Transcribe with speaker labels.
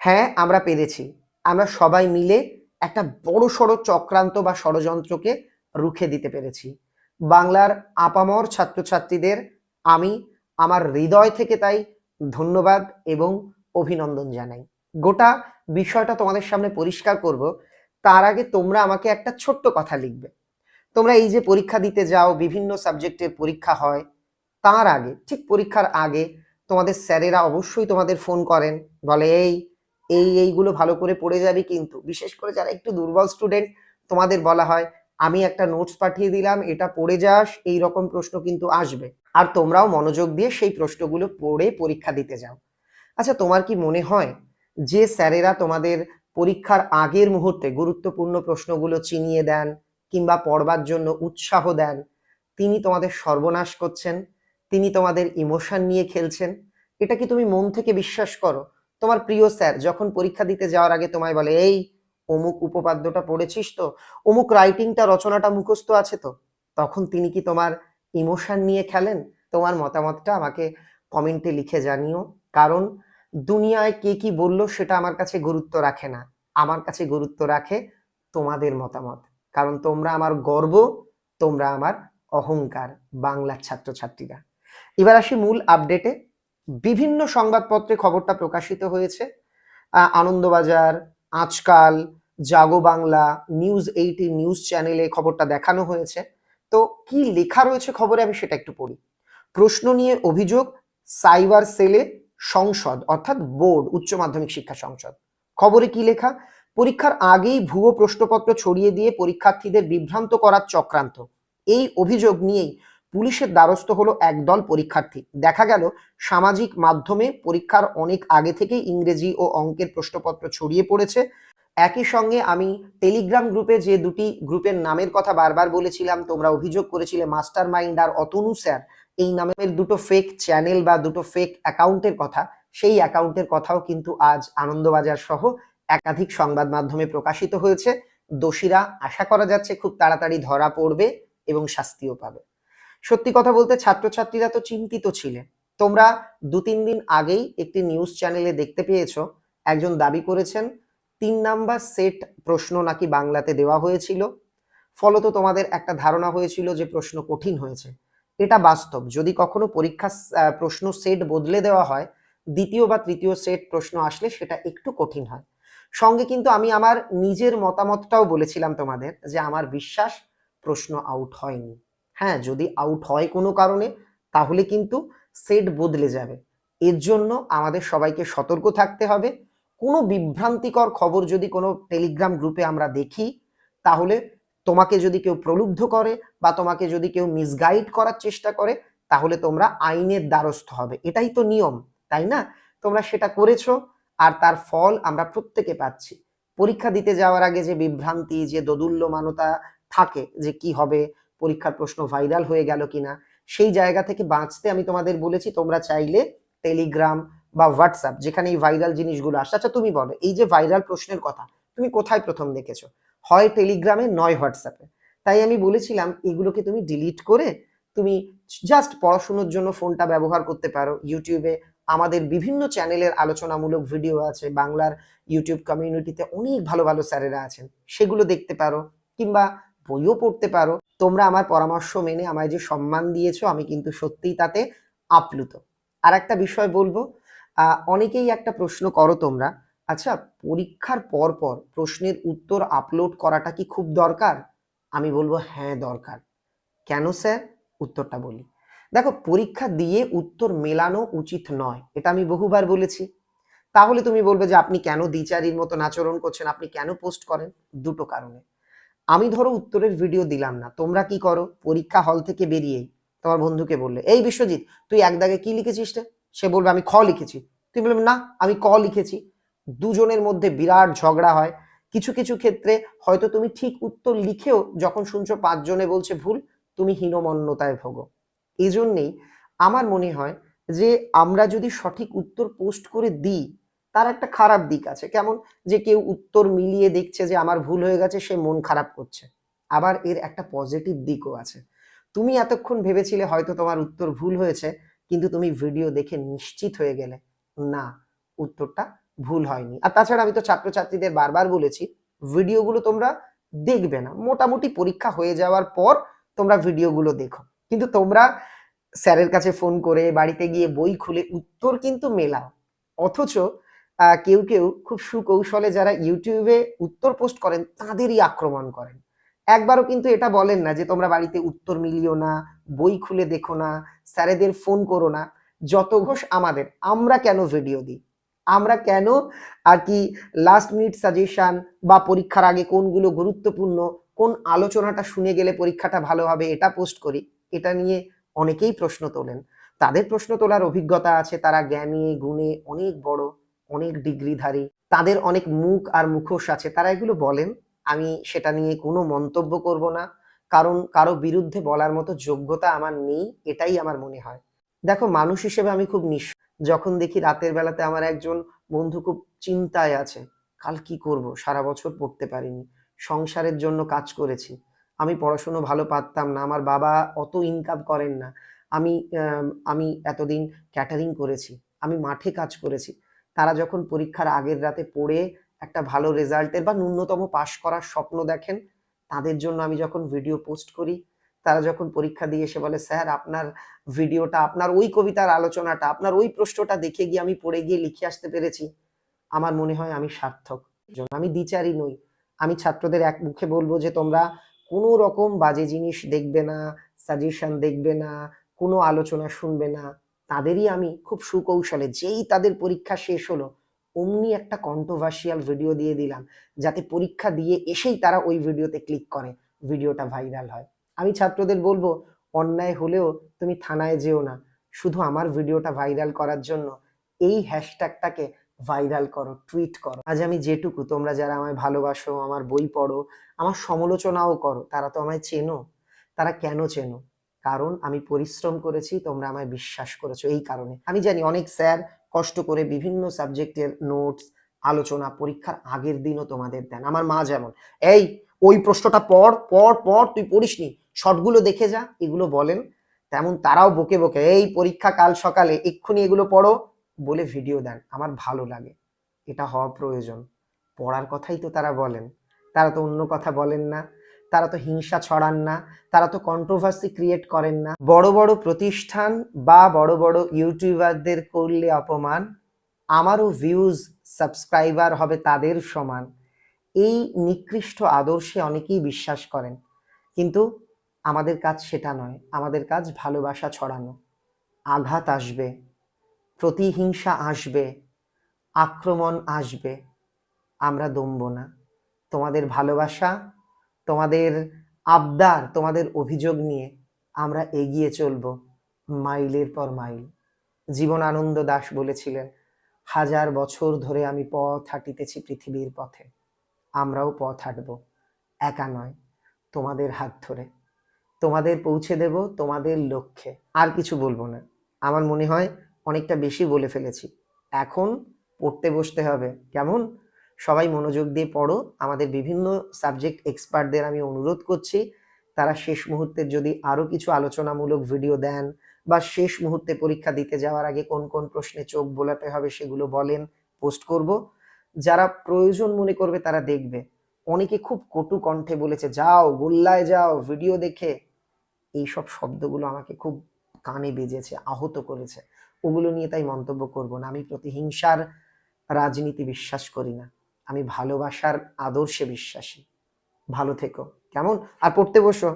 Speaker 1: হ্যাঁ আমরা পেরেছি। আমরা সবাই মিলে একটা বড় সড়ো চক্রান্ত বা ষড়যন্ত্রকে রুখে দিতে পেরেছি। বাংলার আপামর ছাত্রছাত্রীদের আমি আমার হৃদয় থেকে তাই ধন্যবাদ এবং অভিনন্দন জানাই। গোটা বিষয়টা তোমাদের সামনে পরিষ্কার করব। তার আগে তোমরা আমাকে একটা ছোট্ট কথা লিখবে। তোমরা এই যে পরীক্ষা দিতে যাও, বিভিন্ন সাবজেক্টের পরীক্ষা হয়, তার আগে, ঠিক পরীক্ষার আগে তোমাদের স্যারেরা অবশ্যই তোমাদের ফোন করেন, বলে, এই এই এইগুলো ভালো করে পড়ে যাবে কিন্তু। বিশেষ করে যারা একটু দুর্বল স্টুডেন্ট তোমাদের বলা হয়, আমি একটা নোটস পাঠিয়ে দিলাম, এটা পড়ে যাস, এই রকম প্রশ্ন কিন্তু আসবে। আর তোমরাও মনোযোগ দিয়ে সেই প্রশ্নগুলো পড়ে পরীক্ষা দিতে যাও। আচ্ছা তোমার কি মনে হয় যে স্যারেরা তোমাদের পরীক্ষার আগের মুহূর্তে গুরুত্বপূর্ণ প্রশ্নগুলো চিনিয়ে দেন কিংবা পড়বার জন্য উৎসাহ দেন? তিনি তোমাদের সর্বনাশ করছেন, তিনি তোমাদের ইমোশন নিয়ে খেলছেন। এটা কি তুমি মন থেকে বিশ্বাস করো? তোমার প্রিয় স্যার, যখন পরীক্ষা দিতে যাওয়ার আগে তোমায় বলে, এই, অমুক উপপাদ্যটা পড়েছিস তো? অমুক রাইটিংটা রচনাটা মুখস্থ আছে তো? তখন তিনি কি তোমার ইমোশন নিয়ে খেলেন? তোমার মতামতটা আমাকে কমেন্টে লিখে জানিও। কারণ দুনিয়ায় কে কি বলল সেটা আমার কাছে গুরুত্ব রাখে না। আমার কাছে গুরুত্ব রাখে তোমাদের মতামত। কারণ তোমরা আমার গর্ব, তোমরা আমার অহংকার, বাংলার ছাত্রছাত্রীরা। এবার আসি মূল আপডেটে বিভিন্ন সংবাদপত্রে খবরটা প্রকাশিত হয়েছে। Anandabazar, Aajkaal, Jago Bangla, news eighty news চ্যানেলে খবরটা দেখানো হয়েছে। তো কি লেখা রয়েছে খবরে আমি সেটা একটু পড়ি। প্রশ্ন নিয়ে অভিযোগ, সাইবার সেলে সংসদ, অর্থাৎ বোর্ড, উচ্চ মাধ্যমিক শিক্ষা সংসদ। খবরে কি লেখা? পরীক্ষার আগেই ভুয়ো প্রশ্নপত্র ছড়িয়ে দিয়ে পরীক্ষার্থীদের বিভ্রান্ত করার চক্রান্ত। এই অভিযোগ নিয়েই পুলিশের দ্বারস্থ হলো একদল পরীক্ষার্থী। দেখা গেল, সামাজিক মাধ্যমে পরীক্ষার অনেক আগে থেকেই ইংরেজি ও অঙ্কের প্রশ্নপত্র ছড়িয়ে পড়েছে। একই সঙ্গে আমি টেলিগ্রাম গ্রুপে যে দুটি গ্রুপের নামের কথা বারবার বলেছিলাম, তোমরা অভিযোগ করেছিলে মাস্টার মাইন্ড আর অতনু স্যার, এই নামের দুটো ফেক চ্যানেল বা দুটো ফেক অ্যাকাউন্টের কথা। সেই অ্যাকাউন্টের কথাও কিন্তু আজ আনন্দবাজার সহ একাধিক সংবাদ মাধ্যমে প্রকাশিত হয়েছে। দোষীরা, আশা করা যাচ্ছে, খুব তাড়াতাড়ি ধরা পড়বে এবং শাস্তিও পাবে। সত্যি কথা বলতে ছাত্রছাত্রীরা তো চিন্তিত ছিলেন। তোমরা দু তিন দিন আগেই একটি নিউজ চ্যানেলে দেখতে পেয়েছ, একজন দাবি করেছেন, তিন নাম্বার সেট প্রশ্ন নাকি বাংলাতে দেওয়া হয়েছিল। ফলত তোমাদের একটা ধারণা হয়েছিল যে প্রশ্ন কঠিন হয়েছে। এটা বাস্তব। যদি কখনো পরীক্ষা প্রশ্ন সেট বদলে দেওয়া হয়, দ্বিতীয় বা তৃতীয় সেট প্রশ্ন আসলে সেটা একটু কঠিন হয়। সঙ্গে কিন্তু আমি আমার নিজের মতামতটাও বলেছিলাম তোমাদের যে আমার বিশ্বাস প্রশ্ন আউট হয়নি। হ্যাঁ যদি আউট হয় কোনো কারণে, তাহলে কিন্তু সেট বদলে যাবে। এর জন্য আমাদের সবাইকে সতর্ক থাকতে হবে। কোনো বিভ্রান্তিকর খবর যদি কোনো টেলিগ্রাম গ্রুপে আমরা দেখি, তাহলে তোমাকে যদি কেউ প্রলুব্ধ করে বা তোমাকে যদি কেউ মিসগাইড করার চেষ্টা করে, তাহলে তোমরা আইনের দ্বারস্থ হবে। এটাই তো নিয়ম, তাই না? তোমরা সেটা করেছ আর তার ফল আমরা প্রত্যেকে পাচ্ছি। পরীক্ষা দিতে যাওয়ার আগে যে বিভ্রান্তি, যে দোদুল্যমানতা থাকে যে কি হবে পরীক্ষার প্রশ্ন ভাইরাল হয়ে গেল কিনা, সেই জায়গা থেকে বাঁচতে আমি তোমাদের বলেছি, তোমরা চাইলে টেলিগ্রাম বা হোয়াটসঅ্যাপ, যেখানে এই ভাইরাল জিনিসগুলো আসছে। আচ্ছা তুমি বলো, এই যে ভাইরাল প্রশ্নের কথা, তুমি কোথায় প্রথম দেখেছ? হয় টেলিগ্রামে, নয় হোয়াটসঅ্যাপে। তাই আমি বলেছিলাম, এগুলোকে তুমি ডিলিট করে তুমি জাস্ট পড়াশুনোর জন্য ফোনটা ব্যবহার করতে পারো। ইউটিউবে আমাদের বিভিন্ন চ্যানেলের আলোচনামূলক ভিডিও আছে, বাংলার ইউটিউব কমিউনিটিতে অনেক ভালো ভালো স্যারেরা আছেন, সেগুলো দেখতে পারো, কিংবা বইও পড়তে পারো। তোমরা আমার পরামর্শ মেনে আমায় যে সম্মান দিয়েছ, আমি কিন্তু সত্যিই তাতে আপ্লুত। আর একটা বিষয় বলব অনেকেই একটা প্রশ্ন করো তোমরা আচ্ছা পরীক্ষার পর পর প্রশ্নের উত্তর আপলোড করাটা কি খুব দরকার? আমি বলব হ্যাঁ দরকার। কেন স্যার? উত্তরটা বলি। দেখো, পরীক্ষা দিয়ে উত্তর মেলানো উচিত নয়, এটা আমি বহুবার বলেছি। তাহলে তুমি বলবে যে আপনি কেন দ্বিচারির মতো আচরণ করছেন, আপনি কেন পোস্ট করেন? দুটো কারণে। আমি ধরো উত্তরের ভিডিও দিলাম না, তোমরা কি করো? পরীক্ষা হল থেকে বেরিয়েই। তোমার বন্ধুকে বললে, এই বিশ্বজিৎ, তুই এক দাগে কি লিখেছিস রে? সে বলবে, আমি খ লিখেছি। তুই বলবে, না, আমি ক লিখেছি। দুজনের মধ্যে বিরাট ঝগড়া হয়। কিছু কিছু ক্ষেত্রে হয়তো তুমি ঠিক উত্তর লিখেও যখন শুনছো পাঁচজনে বলছে ভুল, তুমি হীনমন্যতায় ভোগো। এই জন্যেই আমার মনে হয় যে আমরা যদি সঠিক উত্তর পোস্ট করে দিই তার একটা খারাপ দিক আছে। কেমন? যে কেউ উত্তর মিলিয়ে দেখছে যে আমার ভুল হয়ে গেছে, সে মন খারাপ করছে। আবার এর একটা পজিটিভ দিকও আছে। তুমি এতক্ষণ ভেবেছিলে হয়তো তোমার উত্তর ভুল হয়েছে, কিন্তু তুমি ভিডিও দেখে নিশ্চিত হয়ে গেলে, না, উত্তরটা ভুল হয়নি। আর তাছাড়া আমি তো ছাত্রছাত্রীদের বারবার বলেছি ভিডিওগুলো তোমরা দেখবে না। মোটামুটি পরীক্ষা হয়ে যাওয়ার পর তোমরা ভিডিওগুলো দেখো। কিন্তু তোমরা স্যারের কাছে ফোন করে, বাড়িতে গিয়ে বই খুলে উত্তর কিন্তু মেলাও। অথচ কেউ কেউ খুব সুকৌশলে যারা ইউটিউবে উত্তর পোস্ট করেন, তাদেরই আক্রমণ করেন। একবারও কিন্তু এটা বলেন না যে তোমরা বাড়িতে উত্তর মিলিও না, বই খুলে দেখো না, স্যারেদের ফোন করো না। যত ঘোষ আমাদের, আমরা কেন ভিডিও দিই? আমরা কেন আর কি লাস্ট মিনিট সাজেশন বা পরীক্ষার আগে কোনগুলো গুরুত্বপূর্ণ, কোন আলোচনাটা শুনে গেলে পরীক্ষাটা ভালো হবে, এটা পোস্ট করি, এটা নিয়ে অনেকেই প্রশ্ন তোলেন। তাদের প্রশ্ন তোলার অভিজ্ঞতা আছে, তারা জ্ঞানী, গুণে অনেক বড়। অনেক ডিগ্রিধারী, তাদের অনেক মুখ আর মুখোশ আছে, তারা এগুলো বলেন। আমি সেটা নিয়ে কোনো মন্তব্য করব না, কারণ কারও বিরুদ্ধে বলার মতো যোগ্যতা আমার নেই, এটাই আমার মনে হয়। দেখো, মানুষ হিসেবে আমি খুব নিঃ যখন দেখি রাতের বেলাতে আমার একজন বন্ধু খুব চিন্তায় আছে, কাল কি করব? সারা বছর পড়তে পারিনি, সংসারের জন্য কাজ করেছি, আমি পড়াশুনো ভালো পারতাম না, আমার বাবা অত ইনকাম করেন না, আমি আমি এতদিন ক্যাটারিং করেছি, আমি মাঠে কাজ করেছি তারা যখন পরীক্ষার আগের রাতে পড়ে একটা ভালো রেজাল্টের বা ন্যূনতম পাশ করার স্বপ্ন দেখেন, তাদের জন্য আমি যখন ভিডিও পোস্ট করি, তারা যখন পরীক্ষা দিয়ে এসে বলে, স্যার, আপনার ভিডিওটা, আপনার ওই কবিতার আলোচনাটা, আপনার ওই প্রশ্নটা দেখে গিয়ে আমি পড়ে গিয়ে লিখে আসতে পেরেছি। আমার মনে হয় আমি সার্থক। আমি দ্বিচারী নই। আমি ছাত্রদের এক মুখে বলব যে, তোমরা কোনো রকম বাজে জিনিস দেখবে না সাজেশন দেখবে না, কোনো আলোচনা শুনবে না। তাদেরই আমি খুব সুকৌশলে, যেই তাদের পরীক্ষা শেষ হলো, অমনি একটা কন্ট্রোভার্সিয়াল ভিডিও দিয়ে দিলাম, যাতে পরীক্ষা দিয়ে এসেই তারা ওই ভিডিওতে ক্লিক করে ভিডিওটা ভাইরাল হয়। আমি ছাত্রদের বলব, অন্যায় হলেও তুমি থানায় যেও না, শুধু আমার ভিডিওটা ভাইরাল করার জন্য, এই হ্যাশট্যাগটাকে ভাইরাল করো টুইট করো। আজ আমি যেটুকু, তোমরা যারা আমায় ভালোবাসো, আমার বই পড়ো, আমার সমালোচনাও করো, তারা তো আমায় চেনো, তারা কেন চেনো? কারণ আমি পরিশ্রম করেছি, তোমরা আমায় বিশ্বাস করেছ এই কারণে। আমি জানি অনেক স্যার কষ্ট করে বিভিন্ন সাবজেক্টের নোটস, আলোচনা, পরীক্ষার আগের দিনও তোমাদের দেন। আমার মা যেমন, এই, ওই প্রশ্নটা পড় পড় পড়, তুই পড়িসনি। শর্টগুলো দেখে যা, এগুলো বলেন। তেমন তারাও বকে বকে, এই, পরীক্ষা কাল সকালে, এক্ষুনি এগুলো পড়ো, বলে ভিডিও দেন। আমার ভালো লাগে, এটা হওয়া প্রয়োজন। পড়ার কথাই তো তারা বলেন। তারা তো অন্য কথা বলেন না। তারা তো হিংসা ছড়ান না, তারা তো কন্ট্রোভার্সি ক্রিয়েট করেন না। বড় বড় প্রতিষ্ঠান বা বড় বড় ইউটিউবারদের করলে অপমান, আমারও ভিউজ সাবস্ক্রাইবার হবে তাদের সমান। এই নিকৃষ্ট আদর্শে অনেকেই বিশ্বাস করেন। কিন্তু আমাদের কাজ সেটা নয়, আমাদের কাজ ভালোবাসা ছড়ানো। আঘাত আসবে, প্রতিহিংসা আসবে, আক্রমণ আসবে। আমরা দমব না। তোমাদের ভালোবাসা তোমাদের আবদার, তোমাদের অভিযোগ নিয়ে আমরা এগিয়ে চলব মাইলের পর মাইল। জীবনানন্দ দাস বলেছিলেন, হাজার বছর ধরে আমি পথ হাঁটিতেছি পৃথিবীর পথে। আমরাও পথ হাঁটব, একা নয়, তোমাদের হাত ধরে। তোমাদের পৌঁছে দেব তোমাদের লক্ষ্যে। আর কিছু বলব না। আমার মনে হয় অনেকটা বেশি বলে ফেলেছি। এখন পড়তে বসতে হবে। কেমন? সবাই মনোযোগ দিয়ে পড়ো। আমাদের বিভিন্ন সাবজেক্ট এক্সপার্টদের আমি অনুরোধ করছি, তারা শেষ মুহূর্তের যদি আরও কিছু আলোচনামূলক ভিডিও দেন বা শেষ মুহূর্তে পরীক্ষা দিতে যাওয়ার আগে কোন কোন প্রশ্নে চোখ বোলাতে হবে সেগুলো বলেন, পোস্ট করব। যারা প্রয়োজন মনে করবে তারা দেখবে। অনেকে খুব কটু কণ্ঠে বলেছে, যাও, গোল্লায় যাও, ভিডিও দেখে। এইসব শব্দগুলো আমাকে খুব কানে বেজেছে, আহত করেছে। ওগুলো নিয়ে তাই মন্তব্য করব না। আমি প্রতিহিংসার রাজনীতি বিশ্বাস করি না। আমি ভালোবাসার আদর্শে বিশ্বাসী। ভালো থেকো। কেমন? আর পড়তে বসো।